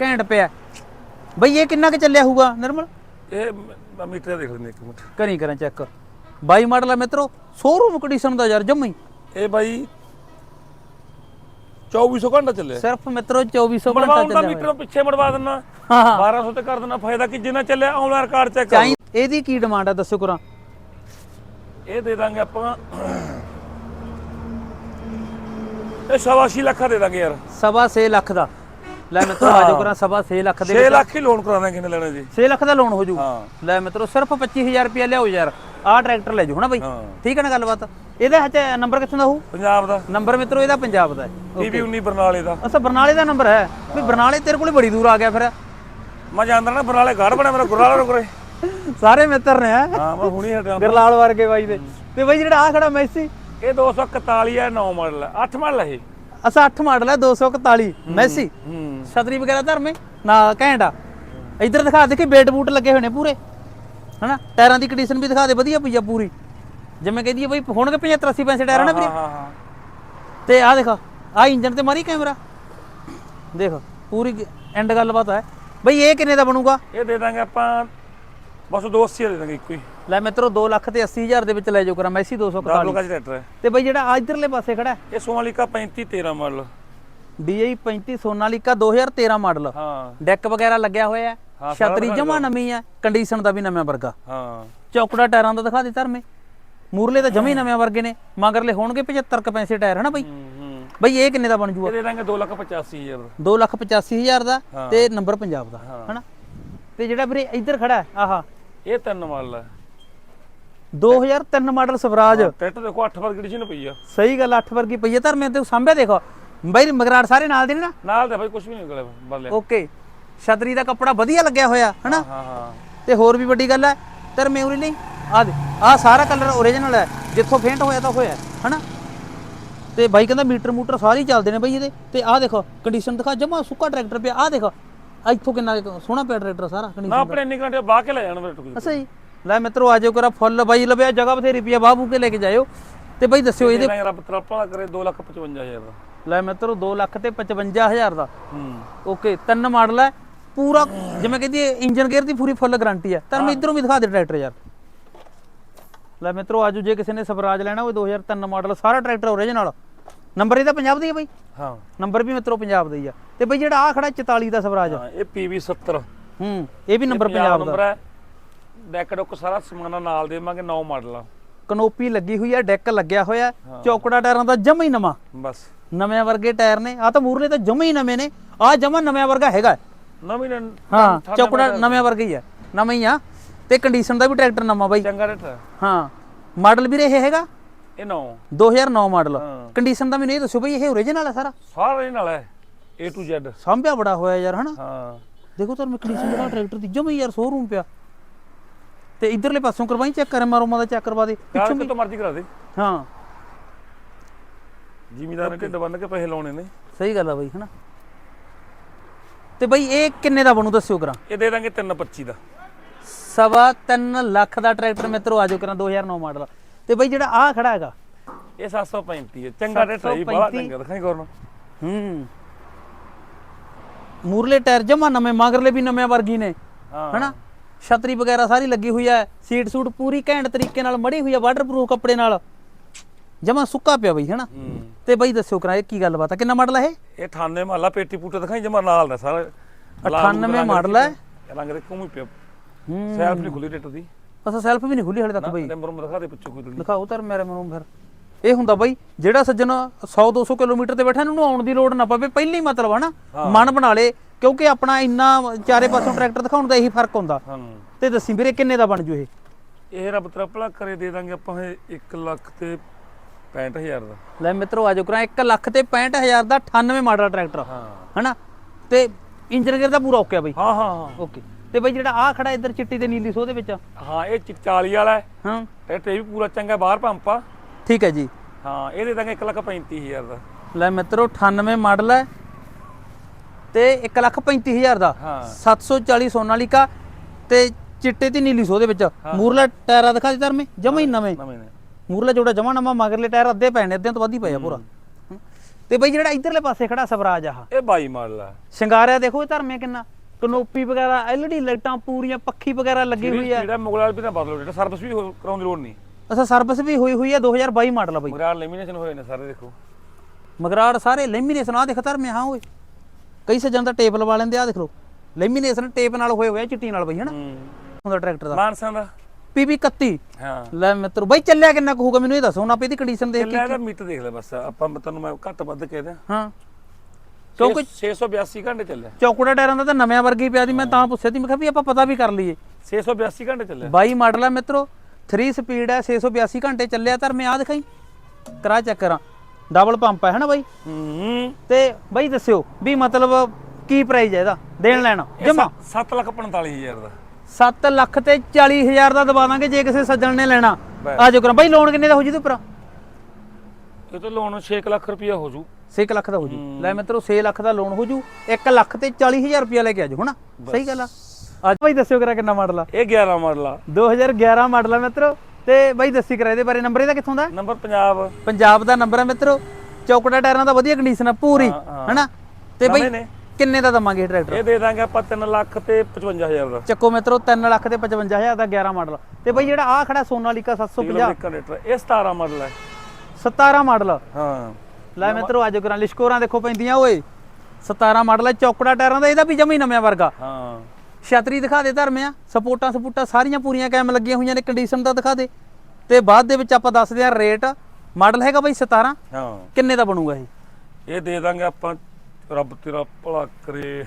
Speaker 2: ਘੈਂਟ ਪਿਆ। ਬਈ ਇਹ ਕਿੰਨਾ ਕੁ ਚੱਲਿਆ ਹੋਊਗਾ ਨਿਰਮਲ?
Speaker 1: ਇਹ ਮ- ਮੀਟਰ ਦੇਖ ਲੈਂਦੇ ਇੱਕ ਮਿੰਟ।
Speaker 2: ਕਰੀ ਕਰਾਂ ਚੈੱਕ। 22 ਮਾਡਲ ਹੈ ਮਿੱਤਰੋ ਸ਼ੋਰੂਮ ਕੰਡੀਸ਼ਨ ਦਾ ਯਾਰ ਜੰਮੀ।
Speaker 1: ਇਹ ਬਾਈ 2400 ਘੰਟਾ ਚੱਲਿਆ।
Speaker 2: ਸਿਰਫ ਮਿੱਤਰੋ 2400 ਘੰਟਾ ਚੱਲਿਆ
Speaker 1: ਮੀਟਰ ਪਿੱਛੇ ਮੜਵਾ ਦਿੰਨਾ।
Speaker 2: ਹਾਂ ਹਾਂ।
Speaker 1: 1200 ਤੇ ਕਰ ਦੇਣਾ ਫਾਇਦਾ ਕਿ ਜਿੰਨਾ ਚੱਲਿਆ ਆਨਲਾਈਨ ਰਿਕਾਰਡ ਚੈੱਕ ਕਰੋ।
Speaker 2: ਇਹਦੀ ਕੀ ਡਿਮਾਂਡ ਹੈ ਦੱਸੋ ਕਰਾਂ?
Speaker 1: ਇਹ ਦੇ ਦਾਂਗੇ ਆਪਾਂ ਇਹ ਸਵਾ ਅੱਸੀ ਲੱਖ ਦੇ ਦਾਂਗੇ ਯਾਰ।
Speaker 2: ਸਵਾ 6 ਲੱਖ ਦਾ। ਲੈ ਮਿੱਤਰੋ ਆਜੋ ਕਰਾਂ ਸਵਾ 6 ਲੱਖ ਦੇ
Speaker 1: 6 ਲੱਖ ਹੀ ਲੋਨ ਕਰਾਣਾ ਕਿੰਨੇ ਲੈਣਾ ਜੀ?
Speaker 2: 6 ਲੱਖ ਦਾ ਲੋਨ ਹੋ ਜੂ।
Speaker 1: ਹਾਂ।
Speaker 2: ਲੈ ਮਿੱਤਰੋ ਸਿਰਫ 25000 ਰੁਪਏ ਲਿਆਓ ਯਾਰ। ਆਹ ਟਰੈਕਟਰ ਲੈ ਜਾਓ ਹਨਾ ਬਈ?
Speaker 1: ਹਾਂ।
Speaker 2: ਠੀਕ ਹੈ ਨਾ ਗੱਲਬਾਤ? ਇਹਦੇ ਹੱਥ ਨੰਬਰ ਕਿੱਥੋਂ ਦਾ ਹੋਊ?
Speaker 1: ਪੰਜਾਬ ਦਾ।
Speaker 2: ਨੰਬਰ ਮਿੱਤਰੋ ਇਹਦਾ ਪੰਜਾਬ ਦਾ ਹੈ।
Speaker 1: ਟੀਵੀ 19 ਬਰਨਾਲੇ ਦਾ।
Speaker 2: ਅਸਾ ਬਰਨਾਲੇ ਦਾ ਨੰਬਰ ਹੈ। ਵੀ ਬਰਨਾਲੇ ਤੇਰੇ ਕੋਲੇ ਬੜੀ ਦੂਰ ਆ ਗਿਆ ਫਿਰ।
Speaker 1: ਮੈਂ ਜਾਂਦਾ ਨਾ ਬਰਨਾਲੇ ਗੜ ਬਣਿਆ ਮੇਰਾ ਗੁਰਾਲਾ ਰੁਕਰੇ
Speaker 2: ਸਾਰੇ ਮਿੱਤਰ ਨੇ ਹੈਂ?
Speaker 1: ਹਾਂ ਮੈਂ ਹੁਣੀ ਹਟਿਆ।
Speaker 2: ਗਰਲਾਲ ਵਰਗੇ ਬਾਈ ਦੇ। ਤੇ ਬਾਈ ਜਿਹੜਾ ਆ ਖੜਾ ਮੈਸੀ
Speaker 1: ਇਹ 241 ਹੈ 9 ਮਾਡਲ ਹੈ 8 ਮਾਡਲ ਹੈ
Speaker 2: ਅਸਾ 8 ਮਾਡਲ ਹੈ 241 ਮੈਸੀ ਛਤਰੀ ਵਗੈਰਾ ਧਰਮੇ ਨਾ ਘੈਂਟ ਆ। ਇੱਧਰ ਦਿਖਾ ਦੇ ਕਿ ਬੇਟ ਬੂਟ ਲੱਗੇ ਹੋਏ ਨੇ ਪੂਰੇ। ਹਨਾ? ਟਾਇਰਾਂ ਦੀ ਕੰਡੀਸ਼ਨ ਵੀ ਦਿਖਾ ਦੇ ਵਧੀਆ ਪਈ ਆ ਪੂਰੀ। ਜਿਵੇਂ ਕਹਿੰਦੀ ਆ ਬਈ ਹੋਣਗੇ 75 80 ਪੈਸੇ ਟਾਇਰ ਨਾ ਵੀਰੇ?
Speaker 1: ਹਾਂ ਹਾਂ।
Speaker 2: ਤੇ ਆ ਦੇਖ ਆ ਇੰਜਨ ਤੇ ਮਾਰੀ ਕੈਮਰਾ। ਦੇਖ ਪੂਰੀ ਐਂਡ ਗੱਲਬਾਤ ਹੈ ਬਈ ਇਹ ਕਿੰਨੇ ਦਾ ਬਣੂਗਾ?
Speaker 1: ਇਹ ਦੇ ਦਾਂਗੇ ਆਪਾਂ ਬਸ 280 ਦੇ ਦਾਂਗੇ ਇੱਕੋ ਹੀ।
Speaker 2: ਲੈ ਮਿੱਤਰੋ 2 ਲੱਖ ਤੇ 80 ਹਜ਼ਾਰ ਦੇ ਵਿੱਚ ਲੈ ਜਾਓ ਕਰਾਂ ਮੈਸੀ
Speaker 1: 10
Speaker 2: 241
Speaker 1: ਲੋਕਾਂ ਚ ਟਰੈਕਟਰ ਹੈ?
Speaker 2: ਤੇ ਬਈ ਜਿਹੜਾ ਆ ਇਧਰਲੇ ਪਾਸੇ ਖੜਾ ਹੈ।
Speaker 1: ਇਹ Sonalika 35 13 model
Speaker 2: DI 35 Sonalika 2013 model
Speaker 1: ਹਾਂ।
Speaker 2: ਡੈਕ ਵਗੈਰਾ ਲੱਗਿਆ ਹੋਇਆ ਹੈ। ਛਤਰੀ ਜਮਾ ਨਵੀਂ ਹੈ ਕੰਡੀਸ਼ਨ ਦਾ ਵੀ ਨਵਾਂ ਵਰਗਾ।
Speaker 1: ਹਾਂ।
Speaker 2: ਚੌਕੜਾ ਟਾਇਰਾਂ ਦਾ ਦਿਖਾ ਦੇ ਧਰਮੇ ਮੂਰਲੇ ਤਾਂ ਜਮੇ ਨਵੇਂ ਵਰਗੇ ਨੇ ਮਗਰਲੇ ਹੋਣਗੇ 75 ਕੁ ਪੈਸੇ ਟਾਇਰ ਹਨਾ ਬਈ? ਬਈ ਇਹ ਕਿੰਨੇ ਦਾ ਬਣ ਜੂਗਾ?
Speaker 1: ਇਹ ਦੇ ਦਾਂਗੇ 285000 ਦਾ।
Speaker 2: 2 ਲੱਖ 85 ਹਜ਼ਾਰ ਦਾ
Speaker 1: ਹਾਂ।
Speaker 2: ਤੇ ਨੰਬਰ ਪੰਜਾਬ ਦਾ ਹਨਾ? ਤੇ ਜਿਹੜਾ ਵੀਰੇ ਇੱਧਰ ਖੜਾ ਆਹਾ।
Speaker 1: ਇਹ ਤਿੰਨ ਮਾਡਲ ਹੈ।
Speaker 2: 2003 ਮਾਡਲ ਸਵਰਾਜ।
Speaker 1: ਟਰੈਕਟਰ ਦੇਖੋ 8 ਵਾਰ ਕੰਡੀਸ਼ਨ ਪਈ ਆ।
Speaker 2: ਸਹੀ ਗੱਲ 8 ਵਰਗੀ ਪਈ ਹੈ ਧਰਮੇ ਤੇ ਸਾਂਭਿਆ ਦੇਖੋ। ਬਈ ਮਗਰਾੜ ਸਾਰੇ ਨਾਲ ਦੇ ਨੇ ਨਾ?
Speaker 1: ਨਾਲ ਦੇ ਭਾਈ ਕੁਝ ਵੀ ਨਹੀਂ ਨਿਕਲਿਆ ਬੱਲੇ
Speaker 2: ਓਕੇ। ਛਤਰੀ ਦਾ ਕੱਪੜਾ ਵਧੀਆ ਲੱਗਿਆ ਹੋਇਆ ਹਨਾ?
Speaker 1: ਹਾਂ ਹਾਂ
Speaker 2: ਤੇ ਹੋਰ ਵੀ ਵੱਡੀ ਗੱਲ ਹੈ ਧਰਮੇ ਉਰੇ ਲਈ ਆ ਦੇ ਆ ਸਾਰਾ ਕਲਰ ਓਰੀਜਨਲ ਹੈ ਜਿੱਥੋਂ ਫੇਂਟ ਹੋਇਆ ਤਾਂ ਹੋਇਆ ਹਨਾ? ਤੇ ਬਾਈ ਕਹਿੰਦਾ ਮੀਟਰ ਮੂਟਰ ਸਾਰੇ ਚੱਲਦੇ ਨੇ ਬਈ ਇਹਦੇ। ਤੇ ਆਹ ਦੇਖੋ ਕੰਡੀਸ਼ਨ ਦਿਖਾ ਜਮਾ ਸੁੱਕਾ ਟਰੈਕਟਰ ਪਿਆ। ਆਹ ਦੇਖੋ ਇੱਥੋਂ ਕਿੰਨਾ ਸੋਹਣਾ ਪਿਆ ਟਰੈਕਟਰ ਸਾਰਾ
Speaker 1: ਨਾ
Speaker 2: ਕੰਡੀਸ਼ਨ
Speaker 1: ਆਪਣੇ ਇੰਨੇ ਘੰਟੇ ਬਾਹ ਕੇ ਲੈ ਜਾਣ ਮੇਰੇ ਟੁਕੀ
Speaker 2: ਅੱਛਾ ਜੀ। ਲੈ ਮਿੱਤਰੋ ਆਜੋ ਕਰਾ ਫੁੱਲ। ਬਾਈ ਲਵਿਆ ਜਗ੍ਹਾ ਬਥੇਰੀ ਪਈ ਆ ਬਾਬੂ ਕੇ ਲੈ ਕੇ ਜਾਇਓ। ਤੇ ਬਾਈ ਦੱਸਿਓ ਇਹਦੇ
Speaker 1: ਇਹਦੇ ਰੱਬ ਤਰਪਾ ਕਰੇ 255000 ਦਾ।
Speaker 2: ਲੈ ਮਿੱਤਰੋ 2 ਲੱਖ ਤੇ 55000 ਦਾ।
Speaker 1: ਹੂੰ।
Speaker 2: ਓਕੇ ਤਿੰਨ ਮਾਡਲ ਹੈ ਪੂਰਾ ਜਿਵੇਂ ਕਹਿੰਦੀ ਇੰਜਨ ਗੇਅਰ ਦੀ ਪੂਰੀ ਫੁੱਲ ਗਾਰੰਟੀ ਹੈ ਤਾਂ ਮੈਂ ਇਧਰੋਂ ਵੀ ਦਿਖਾ ਦੇ ਟਰੈਕਟਰ ਯਾਰ। ਲੈ ਮਿੱਤਰੋ ਆਜੋ ਜੇ ਕਿਸੇ ਨੇ ਸਵਰਾਜ ਲੈਣਾ ਉਹ 2003 ਮਾਡਲ ਸਾਰਾ ਟਰੈਕਟਰ ਓਰੀਜਨਲ ਨੰਬਰ ਇਹਦਾ ਪੰਜਾਬ ਦਾ ਹੀ ਹੈ ਬਾਈ?
Speaker 1: ਹਾਂ।
Speaker 2: ਨੰਬਰ ਵੀ ਮਿੱਤਰੋ ਪੰਜਾਬ ਦਾ ਹੀ ਆ। ਤੇ ਬਾਈ ਜਿਹੜਾ ਆ ਖੜਾ 44 ਦਾ ਸਵਰਾਜ
Speaker 1: ਹਾਂ ਇਹ PV 70
Speaker 2: ਹੂੰ ਇਹ ਵੀ ਨੰਬਰ ਪੰਜਾਬ
Speaker 1: ਨੰਬਰ
Speaker 2: ਦਾ।
Speaker 1: ਹੈ। ਡੈਕ ਡੁੱਕ ਸਾਰਾ ਸਮਾਨਾ ਨਾਲ ਦੇਵਾਂਗੇ 9 ਮਾਡਲ ਆ।
Speaker 2: ਕਨੋਪੀ ਲੱਗੀ ਹੋਈ ਹੈ ਡੈਕ ਲੱਗਿਆ ਹੋਇਆ ਚੌਕੜਾ ਟਾਇਰਾਂ ਦਾ ਜਮਾ ਹੀ ਨਵਾਂ।
Speaker 1: ਬਸ।
Speaker 2: ਨਵੇਂ ਵਰਗੇ ਟਾਇਰ ਨੇ ਆ ਤਾਂ ਮੂਰਲੇ ਤਾਂ ਜਮਾ ਹੀ ਨਵੇਂ ਨੇ ਆ ਜਮਾ ਨਵੇਂ ਵਰਗਾ ਹੈਗਾ।
Speaker 1: ਨਵੀਂ ਨ-
Speaker 2: ਹਾਂ ਚੌਕੜਾ। ਨਵੇਂ ਵਰਗਾ ਹੀ ਆ ਨਵਾਂ ਹੀ ਆ ਤੇ ਕੰਡੀਸ਼ਨ ਦਾ ਵੀ ਟਰੈਕਟਰ ਨਵਾਂ ਬਾਈ।
Speaker 1: ਚੰਗਾ ਰੇਟ ਹੈ
Speaker 2: ਮਾਡਲ ਵੀਰੇ ਇਹ ਹੈਗਾ?
Speaker 1: ਇਹ 9
Speaker 2: 2009 ਮਾਡਲ। ਕੰਡੀਸ਼ਨ ਦਾ ਮੈਨੂੰ ਇਹ ਦੱਸੋ ਬਈ ਇਹ ਓਰੀਜਨਲ ਹੈ ਸਾਰਾ?
Speaker 1: ਸਾਰਾ ਇਹ ਨਾਲ ਹੈ A to Z
Speaker 2: ਸਾਂਭਿਆ ਬੜਾ ਹੋਇਆ ਯਾਰ ਹਨਾ?
Speaker 1: ਹਾਂ।
Speaker 2: ਦੇਖੋ ਤੁਹਾਨੂੰ ਕੰਡੀਸ਼ਨ ਜਿਹੜਾ ਟਰੈਕਟਰ ਦੀ ਜਮਾ ਯਾਰ ਸ਼ੋਰੂਮ ਪਿਆ। ਤੇ ਇਧਰਲੇ ਪਾਸੋਂ ਕਰਵਾਈ ਚੈੱਕ ਕਰ ਮਾਰੋ ਦਾ ਚੈੱਕ ਕਰਵਾ ਦੇ।
Speaker 1: ਯਾਰ ਕਿਤੋਂ ਮਰਜ਼ੀ ਕਰਾ ਦੇ।
Speaker 2: ਹਾਂ।
Speaker 1: ਜ਼ਿਮੀਦਾਰ ਨੇ ਢਿੱਡ ਬੰਨ ਕੇ ਪੈਸੇ ਲਾਉਣੇ ਨੇ।
Speaker 2: ਸਹੀ ਗੱਲ ਆ ਬਈ ਹਨਾ? ਤੇ ਬਈ ਇਹ ਕਿੰਨੇ ਦਾ ਬਣੂ ਦੱਸਿਓ ਕਰਾਂ
Speaker 1: ਇਹ ਦੇ ਦਾਂਗੇ 325 ਦਾ।
Speaker 2: ਸਵਾ 3 ਲੱਖ ਦਾ ਟਰੈਕਟਰ ਮਿੱਤਰੋ ਆਜੋ ਕਰਾਂ 2009 ਮਾਡਲ ਤੇ ਬਈ ਜਿਹੜਾ ਆ ਖੜਾ ਹੈਗਾ।
Speaker 1: ਇਹ 735 ਹੈ। ਚੰਗਾ ਹੈ ਜੀ ਬੜਾ
Speaker 2: 735
Speaker 1: ਚੰਗਾ ਦਿਖਾਈ ਕੋਰਨ
Speaker 2: ਹੂੰ। ਮੂਰਲੇ ਟਾਇਰ ਜਮਾ ਨਵੇਂ ਮਗਰਲੇ ਵੀ ਨਵੇਂ ਵਰਗੀ ਨੇ ਹਨਾ? ਛਤਰੀ ਵਗੈਰਾ ਸਾਰੀ ਲੱਗੀ ਹੋਈ ਹੈ। ਸੀਟ ਸੂਟ ਪੂਰੀ ਘੈਂਟ ਤਰੀਕੇ ਨਾਲ ਮੜੀ ਹੋਈ ਹੈ ਵਾਟਰਪ੍ਰੂਫ ਕੱਪੜੇ ਨਾਲ। ਜਮਾ ਸੁੱਕਾ ਪਿਆ ਬਈ ਹਨਾ? ਤੇ ਬਈ ਦੱਸਿਓ ਕਰਾਂ ਇਹ ਕੀ ਗੱਲਬਾਤ ਹੈ? ਕਿੰਨਾ ਮਾਡਲ ਹੈ ਇਹ?
Speaker 1: ਇਹ 98 ਮਹੱਲਾ ਪੇਟੀ ਪੂਟਾ ਦਿਖਾਈ ਜਮਾ ਨਾਲ ਦਾ ਸਾਰਾ।
Speaker 2: 98 ਮਾਡਲ ਹੈ?
Speaker 1: ਰੰਗ ਦੇ ਘੁੰਮੀ ਪਿਆ। ਸੈਲਫ ਨਹੀਂ ਖੁੱਲੀ ਰੇਟਰ ਦੀ।
Speaker 2: ਅਸਾਂ ਸੈਲਫ ਵੀ ਨਹੀਂ ਖੁੱਲੀ ਹਲੇ ਤੱਕ ਬਈ।
Speaker 1: ਨੰਬਰ ਮੈਂ ਦਿਖਾ ਦੇ ਪਿੱਛੇ ਕੋਈ
Speaker 2: ਦਿਖਾਓ ਤਰ ਮੇਰੇ ਮਨੂੰ ਫਿਰ। ਇਹ ਹੁੰਦਾ ਬਾਈ ਜਿਹੜਾ ਸੱਜਣ 100 200 ਕਿਲੋਮੀਟਰ ਤੇ ਬੈਠਾ ਇਹਨੂੰ ਆਉਣ ਦੀ ਲੋੜ ਨਾ ਪਵੇ। ਪਹਿਲਾਂ ਮਤਲਬ ਹਨਾ ਮਨ ਬਣਾ ਲੇ। ਕਿਉਂਕਿ ਆਪਣਾ ਇੰਨਾ ਚਾਰੇ ਪਾਸੋਂ ਟਰੈਕਟਰ ਦਿਖਾਉਣ ਦਾ ਇਹੀ ਫ਼ਰਕ ਹੁੰਦਾ।
Speaker 1: ਹਾਂ
Speaker 2: ਤੇ ਦੱਸੀ ਵੀਰੇ ਕਿੰਨੇ ਦਾ ਬਣ ਜੂ ਇਹ?
Speaker 1: ਇਹ ਰੱਬ ਤਰਪਲਾ ਕਰੇ ਦੇ ਦਾਂਗੇ ਆਪਾਂ ਇਹ 1 ਲੱਖ ਤੇ 65000 ਦਾ।
Speaker 2: ਲੈ ਮਿੱਤਰੋ ਆਜੋ ਕਰਾਂ 1 ਲੱਖ ਤੇ 65000 ਦਾ 98 ਮਾਡਲ ਟਰੈਕਟਰ।
Speaker 1: ਹਾਂ।
Speaker 2: ਹਨਾ? ਤੇ ਇੰਜਨ ਗੇਅਰ ਦਾ ਪੂਰਾ ਓਕੇ ਆ ਬਾਈ?
Speaker 1: ਹਾਂ ਹਾਂ ਹਾਂ।
Speaker 2: ਓਕੇ। ਤੇ ਬਾਈ ਜਿਹੜਾ ਆ ਖੜਾ ਇੱਧਰ ਚਿੱਟੀ ਤੇ ਨੀਲੀ ਸੋਹ ਦੇ ਵਿੱਚ?
Speaker 1: ਹਾਂ ਇਹ 40 ਵਾਲਾ ਹੈ।
Speaker 2: ਹਾਂ।
Speaker 1: ਟਰੈਕਟਰ ਇਹ ਵੀ ਪੂਰਾ ਚੰਗਾ ਬਾਹਰ ਪੰਪ ਆ।
Speaker 2: ਠੀਕ ਹੈ ਜੀ।
Speaker 1: ਹਾਂ ਇਹ ਦੇ ਦਾਂਗੇ 1 ਲੱਖ 35000 ਦਾ।
Speaker 2: ਲੈ ਮਿੱਤਰੋ 98 ਮਾਡਲ ਹੈ। ਤੇ 1 ਲੱਖ 35000 ਦਾ।
Speaker 1: ਹਾਂ।
Speaker 2: 740 ਸੋਨਾਲੀਕਾ ਤੇ ਚਿੱਟੇ ਤੇ ਨੀਲੀ ਦੇ ਵਿੱਚ। ਮੂਰਲਾ ਟਾਇਰਾਂ ਦਿਖਾ ਦੇ ਧਰਮੇ ਜਮਾ ਹੀ ਨਵੇਂ। ਮੂਰਲਾ ਜੋੜਾ ਜਮਾ ਨਵਾਂ ਮਗਰਲੇ ਟਾਇਰ ਅੱਧੇ ਪੈਣੇ ਅੱਧਿਆਂ ਤੋਂ ਵੱਧ ਹੀ ਆ ਪੂਰਾ। ਤੇ ਬਈ ਜਿਹੜਾ ਇਧਰਲੇ ਪਾਸੇ ਖੜਾ ਸਵਰਾਜ ਆਹ
Speaker 1: ਇਹ 22 ਮਾਡਲ ਆ।
Speaker 2: ਸ਼ਿੰਗਾਰਿਆ ਦੇਖੋ ਇਹ ਧਰਮੇ ਕਿੰਨਾ। ਕਨੋਪੀ ਵਗੈਰਾ ਐਲਈਡੀ ਲਾਈਟਾਂ ਪੂਰੀਆਂ ਪੱਖੀ ਵਗੈਰਾ ਲੱਗੀ ਹੋਈ ਹੈ
Speaker 1: ਜਿਹੜਾ ਮੁਗਲ ਵਾਲ ਵੀ ਤਾਂ ਬਦਲੋ ਜਿਹੜਾ ਸਰਵਿਸ ਵੀ ਕਰਾਉਣ ਦੀ ਲੋੜ ਨਹੀਂ।
Speaker 2: ਅਸਾਂ ਸਰਵਿਸ ਵੀ ਹੋਈ ਹੋਈ ਹੈ 2022 ਮਾਡਲ ਆ ਬਈ।
Speaker 1: ਮੁਗਲ ਲੈਮੀਨੇਸ਼ਨ ਹੋਏ ਨੇ ਸਾਰੇ ਦੇਖੋ।
Speaker 2: ਮਗਰਾੜ ਸਾਰੇ ਲੈਮੀਨੇਸ਼ਨ ਆ ਦੇਖ ਧਰਮੇ ਹਾਂ ਓਏ। ਕਈ ਸੱਜਣ ਤਾਂ ਟੇਪ ਲਵਾ ਲੈਂਦੇ ਆ ਦੇਖ ਲਓ। ਲੈਮੀਨੇਸ਼ਨ ਟੇਪ ਨਾਲ ਹੋਏ ਹੋਏ ਆ ਚਿੱਟੀ ਨਾਲ ਬਈ ਹਨਾ? ਹੁੰਦਾ ਟਰੈਕਟਰ ਦਾ।
Speaker 1: ਮਾਨਸਾਂ ਦਾ?
Speaker 2: ਪੀਪੀ 31
Speaker 1: ਹਾਂ।
Speaker 2: ਲੈ ਮਿੱਤਰੋ ਬਈ ਚੱਲਿਆ ਕਿੰਨਾ ਕੁ ਹੋਊਗਾ ਮੈਨੂੰ ਇਹ ਦੱਸੋ ਹੁਣ ਆਪੇ ਦੀ ਕੰਡੀਸ਼ਨ ਦੇਖ ਕੇ
Speaker 1: ਲੈ ਇਹਦਾ ਮੀਟਰ ਦੇਖ ਲੈ ਬਸ ਆਪਾਂ ਮੈਂ ਤੈਨੂੰ ਮੈਂ ਘੱਟ ਵੱਧ ਕਹਿ ਦਿਆਂ।
Speaker 2: ਹਾਂ। ਕਿਉਂਕਿ
Speaker 1: 682 ਘੰਟੇ ਚੱਲਿਆ।
Speaker 2: ਚੌਕੜਾ ਟਾਇਰਾਂ ਦਾ ਤਾਂ ਨਵਿਆਂ ਵਰਗੀ ਪਿਆ ਦੀ ਮੈਂ ਤਾਂ ਪੁੱਛਿਆ ਸੀ ਮੈਂ ਕਿਹਾ ਵੀ ਆਪਾਂ ਪਤਾ ਵੀ ਕਰ ਲਈਏ।
Speaker 1: 682 ਘੰਟੇ ਚੱਲਿਆ।
Speaker 2: 22 ਮਾਡਲ ਆ ਮਿੱਤਰੋ 3 ਸਪੀਡ ਹੈ 682 ਘੰਟੇ ਚੱਲਿਆ ਧਰ ਮੈਂ ਆ ਦਿਖਾਈ। ਕਰਾ ਚੈੱਕ ਕਰਾਂ। ਡਬਲ ਪੰਪ ਹੈ ਹਨਾ ਬਾਈ?
Speaker 1: ਹੂੰ।
Speaker 2: ਤੇ ਬਾਈ ਦੱਸਿਓ ਵੀ ਮਤਲਬ ਕੀ ਪ੍ਰਾਈਸ ਹੈ ਇਹਦਾ? ਦੇਣ ਲੈਣਾ ਜਮਾ?
Speaker 1: 7 ਲੱਖ 45000 ਦਾ।
Speaker 2: 7 ਲੱਖ ਤੇ 40 ਹਜ਼ਾਰ ਦਾ ਦਵਾ ਦਾਂਗੇ ਜੇ ਕਿਸੇ ਸੱਜਣ ਨੇ ਲੈਣਾ। ਆ ਜੋ ਕਰਾਂ। ਬਾਈ ਲੋਨ ਕਿੰਨੇ ਦਾ ਹੋ ਜੀ ਤੇ ਉੱਪਰ?
Speaker 1: ਇਹ ਤਾਂ ਲੋਨ 6 ਲੱਖ ਰੁਪਇਆ ਹੋ ਜੂ।
Speaker 2: 6 ਲੱਖ ਦਾ ਹੋ ਜੂ। ਲੈ ਮਿੱਤਰੋ 6 ਲੱਖ ਦਾ ਲੋਨ ਹੋ ਜੂ। 1 ਲੱਖ ਤੇ 40 ਹਜ਼ਾਰ ਰੁਪਇਆ ਲੈ ਕੇ ਆਜੋ ਹਨਾ? ਸਹੀ ਗੱਲ ਆ। ਅੱਜ ਬਾਈ ਦੱਸਿਓ ਕਰਾ ਕਿੰਨਾ ਮਾਡਲ ਆ।
Speaker 1: ਇਹ 11 ਮਾਡਲ ਆ।
Speaker 2: 2011 ਮਾਡਲ ਆ ਮਿੱਤਰੋ। ਤੇ ਬਾਈ ਦੱਸੀ ਕਰਾ ਇਹਦੇ ਬਾਰੇ। ਨੰਬਰ ਇਹਦਾ ਕਿੱਥੋਂ ਦਾ?
Speaker 1: ਨੰਬਰ ਪੰਜਾਬ।
Speaker 2: ਪੰਜਾਬ ਦਾ ਨੰਬਰ ਆ ਮਿੱਤਰੋ। ਚੌਕੜਾ ਟਾਇਰਾਂ ਦਾ ਵਧੀਆ ਕੰਡੀਸ਼ਨ ਆ ਪੂਰੀ
Speaker 1: ਹਾਂ, ਹਾਂ।
Speaker 2: ਹਨਾ? ਤੇ
Speaker 1: ਨਵੇਂ
Speaker 2: ਬਾਈ। ਕਿੰਨੇ ਦਾ ਦਵਾਂਗੇ ਟਰੈਕਟਰ
Speaker 1: ਇਹ ਦੇ ਦਾਂਗੇ ਆਪਾਂ 3 ਲੱਖ ਤੇ 55000 ਦਾ।
Speaker 2: ਚੱਕੋ ਮਿੱਤਰੋ 3 ਲੱਖ ਤੇ 55000 ਦਾ 11 ਮਾਡਲ। ਤੇ ਬਾਈ ਜਿਹੜਾ ਆ ਖੜਾ ਸੋਨਾਲੀਕਾ 750
Speaker 1: ਕਨੈਕਟਰ ਇਹ 17 ਮਾਡਲ ਹੈ
Speaker 2: 17 ਮਾਡਲ।
Speaker 1: ਹਾਂ।
Speaker 2: ਲੈ ਮਿੱਤਰੋ ਅੱਜ ਕਰਾਂ ਲਿਸ਼ਕੋਰਾਂ ਦੇਖੋ ਪੈਂਦੀਆਂ ਓਏ। 17 ਮਾਡਲ ਹੈ ਚੌਕੜਾ ਟਾਇਰਾਂ ਦਾ ਇਹਦਾ ਵੀ ਜਮੀ ਨਵਿਆਂ ਵਰਗਾ।
Speaker 1: ਹਾਂ।
Speaker 2: ਛਤਰੀ ਦਿਖਾ ਦੇ ਧਰਮਿਆ ਸਪੋਰਟਾਂ ਸਪੋਰਟਾਂ ਸਾਰੀਆਂ ਪੂਰੀਆਂ ਕੈਮ ਲੱਗੀਆਂ ਹੋਈਆਂ ਨੇ ਕੰਡੀਸ਼ਨ ਦਾ ਦਿਖਾ ਦੇ। ਤੇ ਬਾਅਦ ਦੇ ਵਿੱਚ ਆਪਾਂ ਦੱਸਦੇ ਆ ਰੇਟ ਮਾਡਲ ਹੈਗਾ ਬਾਈ 17
Speaker 1: ਹਾਂ।
Speaker 2: ਕਿੰਨੇ ਦਾ ਬਣੂਗਾ ਇਹ?
Speaker 1: ਇਹ ਦੇ ਦਾਂਗੇ ਆਪਾਂ ਰੱਬ ਤੇਰਾ ਭਲਾ ਕਰੇ।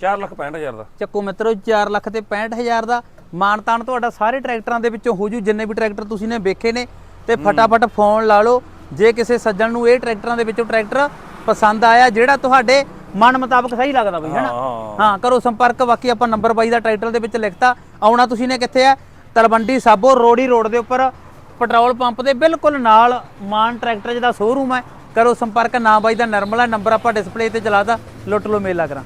Speaker 1: 4 ਲੱਖ 65000 ਦਾ।
Speaker 2: ਚੱਕੋ ਮਿੱਤਰੋ 4 ਲੱਖ ਤੇ 65000 ਦਾ। ਮਾਨਤਾਨ ਤੁਹਾਡਾ ਸਾਰੇ ਟਰੈਕਟਰਾਂ ਦੇ ਵਿੱਚੋਂ ਹੋ ਜੂ ਜਿੰਨੇ ਵੀ ਟਰੈਕਟਰ ਤੁਸੀਂ ਨੇ ਵੇਖੇ ਨੇ ਤੇ ਫਟਾਫਟ ਫੋਨ ਲਾ ਲਓ। ਜੇ ਕਿਸੇ ਸੱਜਣ ਨੂੰ ਇਹ ਟਰੈਕਟਰਾਂ ਦੇ ਵਿੱਚੋਂ ਟਰੈਕਟਰ ਪਸੰਦ ਆਇਆ ਜਿਹੜਾ ਤੁਹਾਡੇ ਮਨ ਮੁਤਾਬਕ ਸਹੀ ਲੱਗਦਾ ਬਈ ਹੈਨਾ?
Speaker 1: ਹਾਂ
Speaker 2: ਹਾਂ। ਕਰੋ ਸੰਪਰਕ ਬਾਕੀ ਆਪਾਂ ਨੰਬਰ ਬਾਈ ਦਾ ਟਾਈਟਲ ਦੇ ਵਿੱਚ ਲਿਖਤਾ। ਆਉਣਾ ਤੁਸੀਂ ਨੇ ਕਿੱਥੇ ਆ? ਤਲਵੰਡੀ ਸਾਬੋ ਰੋੜੀ ਰੋਡ ਦੇ ਉੱਪਰ ਪੈਟਰੋਲ ਪੰਪ ਦੇ ਬਿਲਕੁਲ ਨਾਲ ਮਾਨ ਟਰੈਕਟਰ ਜਿਹਦਾ ਸ਼ੋਰੂਮ ਹੈ। ਕਰੋ ਸੰਪਰਕ ਨਾ ਬਾਈ ਦਾ ਨਰਮਲਾ ਨੰਬਰ ਆਪਾਂ ਡਿਸਪਲੇ ਤੇ ਚਲਾਤਾ ਲੁੱਟ ਲਓ ਮੇਲਾ ਕਰਾਂ।